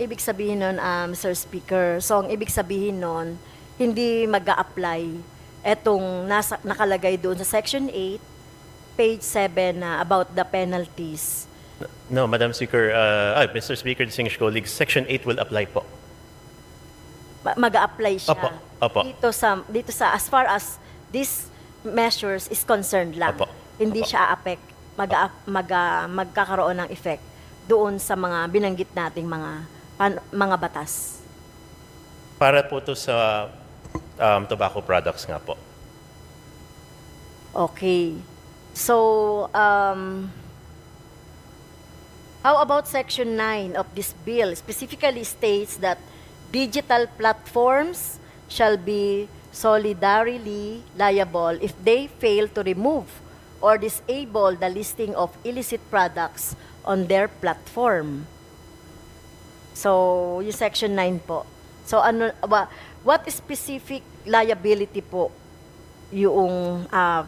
ibig sabihin nun, um, Mr. Speaker, so ang ibig sabihin nun, hindi mag apply etong nasa, nakalagay doon sa Section 8, page 7 na about the penalties. No, Madam Speaker, uh, ah, Mr. Speaker, distinguished colleagues, Section 8 will apply po. mag apply siya Opo, opo. dito sa dito sa as far as this measures is concerned lang. Opo, Hindi opo. siya affect mag, mag magkakaroon ng effect doon sa mga binanggit nating mga mga batas. Para po to sa um, tobacco products nga po. Okay. So, um, how about Section 9 of this bill specifically states that digital platforms shall be solidarily liable if they fail to remove or disable the listing of illicit products on their platform. So, yung Section 9 po. So, ano, what specific liability po yung ah,